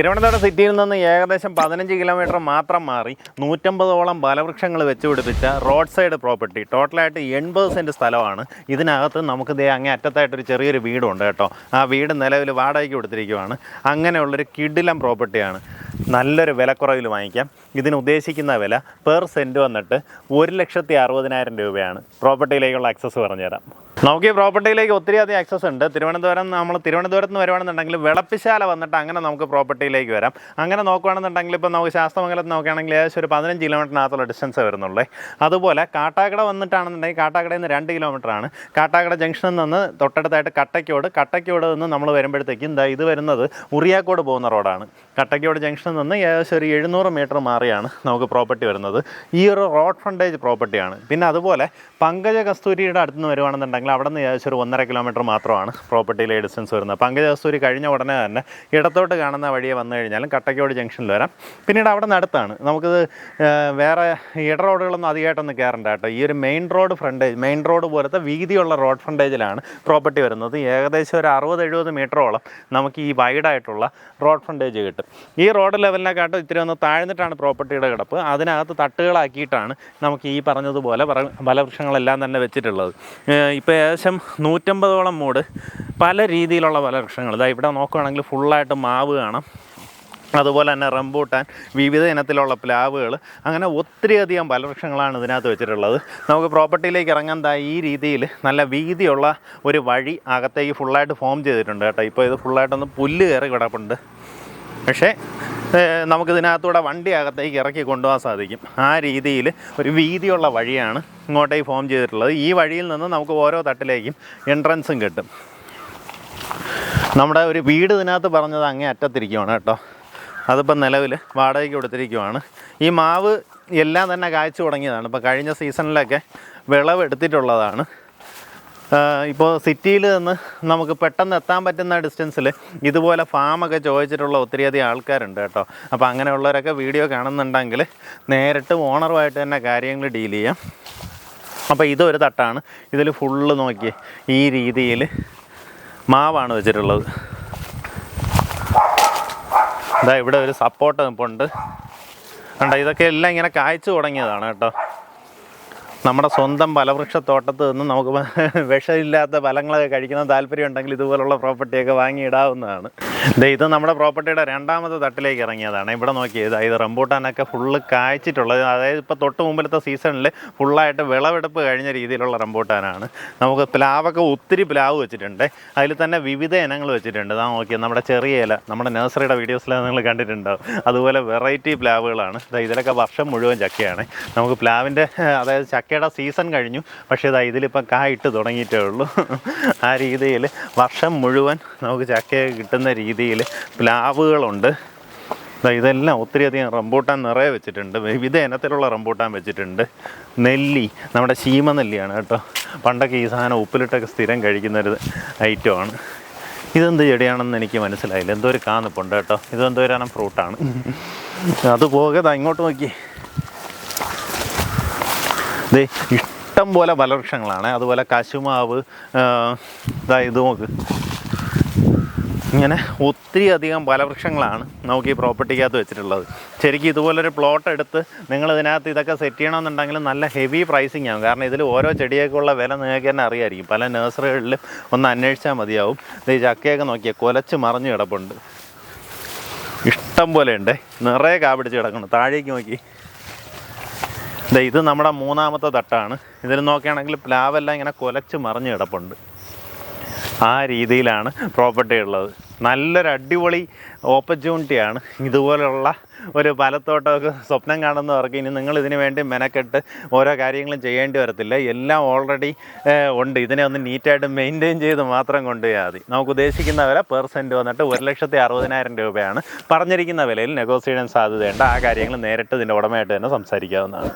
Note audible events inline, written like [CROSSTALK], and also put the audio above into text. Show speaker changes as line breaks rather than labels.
തിരുവനന്തപുരം സിറ്റിയിൽ നിന്ന് ഏകദേശം പതിനഞ്ച് കിലോമീറ്റർ മാത്രം മാറി നൂറ്റമ്പതോളം ബലവൃക്ഷങ്ങൾ വെച്ച് പിടിപ്പിച്ച റോഡ് സൈഡ് പ്രോപ്പർട്ടി. ടോട്ടലായിട്ട് എൺപത് സെന്റ് സ്ഥലമാണ്. ഇതിനകത്ത് നമുക്ക് ദേ അങ്ങേ അറ്റത്തായിട്ടൊരു ചെറിയൊരു വീടുണ്ട് കേട്ടോ. ആ വീട് നിലവിൽ വാടകയ്ക്ക് കൊടുത്തിരിക്കുവാണ്. അങ്ങനെയുള്ളൊരു കിഡിലം പ്രോപ്പർട്ടിയാണ്. നല്ലൊരു വിലക്കുറവിൽ വാങ്ങിക്കാം. ഇതിന് ഉദ്ദേശിക്കുന്ന വില പെർ സെന്റ് വന്നിട്ട് ഒരു ലക്ഷത്തി അറുപതിനായിരം രൂപയാണ്. പ്രോപ്പർട്ടിയിലേക്കുള്ള ആക്സസ് പറഞ്ഞുതരാം. നമുക്ക് ഈ പ്രോപ്പർട്ടിയിലേക്ക് ഒത്തിരി അധികം ആക്സസ് ഉണ്ട്. തിരുവനന്തപുരം നമ്മൾ തിരുവനന്തപുരത്ത് നിന്ന് വരുവാണെന്നുണ്ടെങ്കിൽ വിളപ്പിശാല വന്നിട്ട് അങ്ങനെ നമുക്ക് പ്രോപ്പർട്ടിയിലേക്ക് വരാം. അങ്ങനെ നോക്കുകയാണെന്നുണ്ടെങ്കിൽ ഇപ്പോൾ നമുക്ക് ശാസ്ത്രമംഗലത്ത് നോക്കുകയാണെങ്കിൽ ഏകദേശം ഒരു പതിനഞ്ച് കിലോമീറ്ററിനകത്തുള്ള ഡിസ്റ്റൻസ് വരുന്നുള്ളേ. അതുപോലെ കാട്ടാക്കട വന്നിട്ടാണെന്നുണ്ടെങ്കിൽ കാട്ടാക്കടയിൽ നിന്ന് രണ്ട് കിലോമീറ്ററാണ് കാട്ടാക്കട ജംഗ്ഷനിൽ നിന്ന് തൊട്ടടുത്തായിട്ട് കട്ടയ്ക്കോട്. കട്ടയ്ക്കോട് നിന്ന് നമ്മൾ വരുമ്പോഴത്തേക്കും ഇതാ ഇത് വരുന്നത് ഉറിയാക്കോട് പോകുന്ന റോഡാണ്. കട്ടയ്ക്കോട് ജംഗ്ഷനിൽ നിന്ന് ഏകദേശം ഒരു എഴുന്നൂറ് മീറ്റർ മാറിയാണ് നമുക്ക് പ്രോപ്പർട്ടി വരുന്നത്. ഈ ഒരു റോഡ് ഫ്രണ്ടേജ് പ്രോപ്പർട്ടിയാണ് പിന്നെ അതുപോലെ പങ്കജ കസ്തൂരിയുടെ അടുത്ത് നിന്ന് വരുവാണെന്നുണ്ടെങ്കിൽ അവിടെ നിന്ന് ഏകദേശം ഒരു ഒന്നര കിലോമീറ്റർ മാത്രമാണ് പ്രോപ്പർട്ടിയിലെ ഡിസ്റ്റൻസ് വരുന്നത്. പങ്കജസ്തൂരി കഴിഞ്ഞ ഉടനെ തന്നെ ഇടത്തോട്ട് കാണുന്ന വഴിയെ വന്നു കഴിഞ്ഞാലും കട്ടക്കോട് ജംഗ്ഷനിൽ വരാം. പിന്നീട് അവിടെ നിന്ന് അടുത്താണ്. നമുക്കിത് വേറെ ഇട റോഡുകളൊന്നും അധികമായിട്ടൊന്നും കയറണ്ട കേട്ടോ. ഈ ഒരു main road frontage main road പോലത്തെ വീതിയുള്ള റോഡ് ഫ്രണ്ടേജിലാണ് പ്രോപ്പർട്ടി വരുന്നത്. ഏകദേശം ഒരു അറുപത് എഴുപത് മീറ്ററോളം നമുക്ക് ഈ വൈഡായിട്ടുള്ള റോഡ് ഫ്രണ്ടേജ് കിട്ടും. ഈ റോഡ് ലെവലിനെക്കാട്ടും ഇത്തിരി ഒന്ന് താഴ്ന്നിട്ടാണ് പ്രോപ്പർട്ടിയുടെ കിടപ്പ്. അതിനകത്ത് തട്ടുകളാക്കിയിട്ടാണ് നമുക്ക് ഈ പറഞ്ഞതുപോലെ പല വൃക്ഷങ്ങളെല്ലാം തന്നെ വെച്ചിട്ടുള്ളത്. ഇപ്പോൾ ഏകദേശം നൂറ്റമ്പതോളം മൂട് പല രീതിയിലുള്ള പല വൃക്ഷങ്ങൾ. ഇതാ ഇവിടെ നോക്കുകയാണെങ്കിൽ ഫുള്ളായിട്ട് മാവ് കാണാം. അതുപോലെ തന്നെ റംബൂട്ടാൻ വിവിധ ഇനത്തിലുള്ള പ്ലാവുകൾ. അങ്ങനെ ഒത്തിരിയധികം ഫലവൃക്ഷങ്ങളാണ് ഇതിനകത്ത് വെച്ചിട്ടുള്ളത്. നമുക്ക് പ്രോപ്പർട്ടിയിലേക്ക് ഇറങ്ങാൻ ദാ ഈ രീതിയിൽ നല്ല വീതിയുള്ള ഒരു വഴി അകത്തേക്ക് ഫുള്ളായിട്ട് ഫോം ചെയ്തിട്ടുണ്ട് കേട്ടോ. ഇപ്പോൾ ഇത് ഫുള്ളായിട്ടൊന്ന് പുല്ല് കയറി കിടപ്പുണ്ട്. പക്ഷേ നമുക്കിതിനകത്തൂടെ വണ്ടി അകത്തേക്ക് ഇറക്കി കൊണ്ടുപോകാൻ സാധിക്കും. ആ രീതിയിൽ ഒരു വീതിയുള്ള വഴിയാണ് ഇങ്ങോട്ടേക്ക് ഫോം ചെയ്തിട്ടുള്ളത്. ഈ വഴിയിൽ നിന്ന് നമുക്ക് ഓരോ തട്ടിലേക്കും എൻട്രൻസും കിട്ടും. നമ്മുടെ ഒരു വീട് ഇതിനകത്ത് പറഞ്ഞത് അങ്ങേ അറ്റത്തിരിക്കുവാണ് കേട്ടോ. അതിപ്പോൾ നിലവിൽ വാടകയ്ക്ക് കൊടുത്തിരിക്കുവാണ്. ഈ മാവ് എല്ലാം തന്നെ കായ്ച്ചു തുടങ്ങിയതാണ്. ഇപ്പോൾ കഴിഞ്ഞ സീസണിലൊക്കെ വിളവെടുത്തിട്ടുള്ളതാണ്. ഇപ്പോൾ സിറ്റിയിൽ നിന്ന് നമുക്ക് പെട്ടെന്ന് എത്താൻ പറ്റുന്ന ഡിസ്റ്റൻസിൽ ഇതുപോലെ ഫാമൊക്കെ ചോദിച്ചിട്ടുള്ള ഒത്തിരിയധികം ആൾക്കാരുണ്ട് കേട്ടോ. അപ്പോൾ അങ്ങനെയുള്ളവരൊക്കെ വീഡിയോ കാണുന്നുണ്ടെങ്കിൽ നേരിട്ട് ഓണറുമായിട്ട് തന്നെ കാര്യങ്ങൾ ഡീൽ ചെയ്യാം. അപ്പോൾ ഇതൊരു തട്ടാണ്. ഇതിൽ ഫുള്ള് നോക്കി ഈ രീതിയിൽ മാവാണ് വെച്ചിട്ടുള്ളത്. ഇതാ ഇവിടെ ഒരു സപ്പോർട്ട് നിൽപ്പുണ്ട് കണ്ടോ ഇതൊക്കെ എല്ലാം ഇങ്ങനെ കായ്ച്ചു തുടങ്ങിയതാണ് കേട്ടോ. നമ്മുടെ സ്വന്തം ഫലവൃക്ഷത്തോട്ടത്ത് നിന്ന് നമുക്ക് [LAUGHS] വിഷമില്ലാത്ത ഫലങ്ങളൊക്കെ കഴിക്കുന്ന താല്പര്യം ഉണ്ടെങ്കിൽ ഇതുപോലുള്ള പ്രോപ്പർട്ടിയൊക്കെ വാങ്ങിയിടാവുന്നതാണ്. ഇത് നമ്മുടെ പ്രോപ്പർട്ടിയുടെ രണ്ടാമത്തെ തട്ടിലേക്ക് ഇറങ്ങിയതാണ്. ഇവിടെ നോക്കിയത് ഇത് റംബൂട്ടാനൊക്കെ ഫുള്ള് കായ്ച്ചിട്ടുള്ളത് അതായത് ഇപ്പോൾ തൊട്ട് മുമ്പിലത്തെ സീസണിൽ ഫുള്ളായിട്ട് വിളവെടുപ്പ് കഴിഞ്ഞ രീതിയിലുള്ള റംബൂട്ടാനാണ്. നമുക്ക് പ്ലാവൊക്കെ ഒത്തിരി പ്ലാവ് വെച്ചിട്ടുണ്ട്. അതിൽ തന്നെ വിവിധ ഇനങ്ങൾ വെച്ചിട്ടുണ്ട്. ഇതാ നോക്കിയത് നമ്മുടെ ചെറിയ ഇല നമ്മുടെ നഴ്സറിയുടെ വീഡിയോസിൽ നിങ്ങൾ കണ്ടിട്ടുണ്ടാവും. അതുപോലെ വെറൈറ്റി പ്ലാവുകളാണ്. ഇതിലൊക്കെ വർഷം മുഴുവൻ ചക്കയാണ്. നമുക്ക് പ്ലാവിന്റെ അതായത് ചക്കയുടെ സീസൺ കഴിഞ്ഞു. പക്ഷേ ഇതാ ഇതിലിപ്പോൾ കായിട്ട് തുടങ്ങിയിട്ടേ ഉള്ളൂ. ആ രീതിയിൽ വർഷം മുഴുവൻ നമുക്ക് ചക്കയൊക്കെ കിട്ടുന്ന രീതിയിൽ പ്ലാവുകളുണ്ട്. ഇതെല്ലാം ഒത്തിരിയധികം റംബൂട്ടാൻ നിറയെ വെച്ചിട്ടുണ്ട്. വിവിധ ഇനത്തിലുള്ള റംബൂട്ടാൻ വെച്ചിട്ടുണ്ട്. നെല്ലി നമ്മുടെ ശീമ നെല്ലിയാണ് കേട്ടോ. പണ്ടൊക്കെ ഈ സാധനം ഉപ്പിലിട്ടൊക്കെ സ്ഥിരം കഴിക്കുന്നൊരു ഐറ്റമാണ് ഇതെന്ത് ചെടിയാണെന്ന് എനിക്ക് മനസ്സിലായില്ല. എന്തോ ഒരു കാന്നിപ്പുണ്ട് കേട്ടോ. ഇതെന്തോ ഒരു ഫ്രൂട്ടാണ് അതുപോകെ ഇങ്ങോട്ട് നോക്കി ദേ ഇഷ്ടം പോലെ ഫലവൃക്ഷങ്ങളാണ് അതുപോലെ കശുമാവ് ഇതാ ഇത് നോക്ക്. ഇങ്ങനെ ഒത്തിരി അധികം ഫലവൃക്ഷങ്ങളാണ് നമുക്ക് ഈ പ്രോപ്പർട്ടിക്കകത്ത് വെച്ചിട്ടുള്ളത്. ശരിക്കും ഇതുപോലൊരു പ്ലോട്ട് എടുത്ത് നിങ്ങൾ ഇതിനകത്ത് ഇതൊക്കെ സെറ്റ് ചെയ്യണമെന്നുണ്ടെങ്കിൽ നല്ല ഹെവി പ്രൈസിങ് ആകും കാരണം ഇതിൽ ഓരോ ചെടിയൊക്കെയുള്ള വില നിങ്ങൾക്ക് തന്നെ അറിയായിരിക്കും. പല നഴ്സറികളിലും ഒന്ന് അന്വേഷിച്ചാൽ മതിയാവും. ഇത് ചക്കയൊക്കെ നോക്കിയാൽ കുലച്ച് മറിഞ്ഞ് കിടപ്പുണ്ട്. ഇഷ്ടം പോലെ ഉണ്ട്. നിറയെ കാ പിടിച്ച് കിടക്കുന്നു. താഴേക്ക് നോക്കി. ഇത് നമ്മുടെ മൂന്നാമത്തെ തട്ടാണ്. ഇതിൽ നോക്കുകയാണെങ്കിൽ പ്ലാവെല്ലാം ഇങ്ങനെ കൊലച്ച് മറിഞ്ഞ് കിടപ്പുണ്ട്. ആ രീതിയിലാണ് പ്രോപ്പർട്ടി ഉള്ളത്. നല്ലൊരു അടിപൊളി ഓപ്പർച്യൂണിറ്റിയാണ്. ഇതുപോലെയുള്ള ഒരു ഫലത്തോട്ടമൊക്കെ സ്വപ്നം കാണുന്നവർക്ക് ഇനി നിങ്ങൾ ഇതിനു വേണ്ടി മെനക്കെട്ട് ഓരോ കാര്യങ്ങളും ചെയ്യേണ്ടി വരത്തില്ല. എല്ലാം ഓൾറെഡി ഉണ്ട്. ഇതിനെ ഒന്ന് നീറ്റായിട്ട് മെയിന്റെയിൻ ചെയ്ത് മാത്രം കൊണ്ടുപോയാൽ മതി. നമുക്ക് ഉദ്ദേശിക്കുന്ന വില പെർസെന്റ് വന്നിട്ട് ഒരു ലക്ഷത്തി അറുപതിനായിരം രൂപയാണ്. പറഞ്ഞിരിക്കുന്ന വിലയിൽ നെഗോസിയേഷൻ സാധ്യതയുണ്ട്. ആ കാര്യങ്ങൾ നേരിട്ട് ഇതിന്റെ ഉടമയായിട്ട് തന്നെ സംസാരിക്കാവുന്നതാണ്.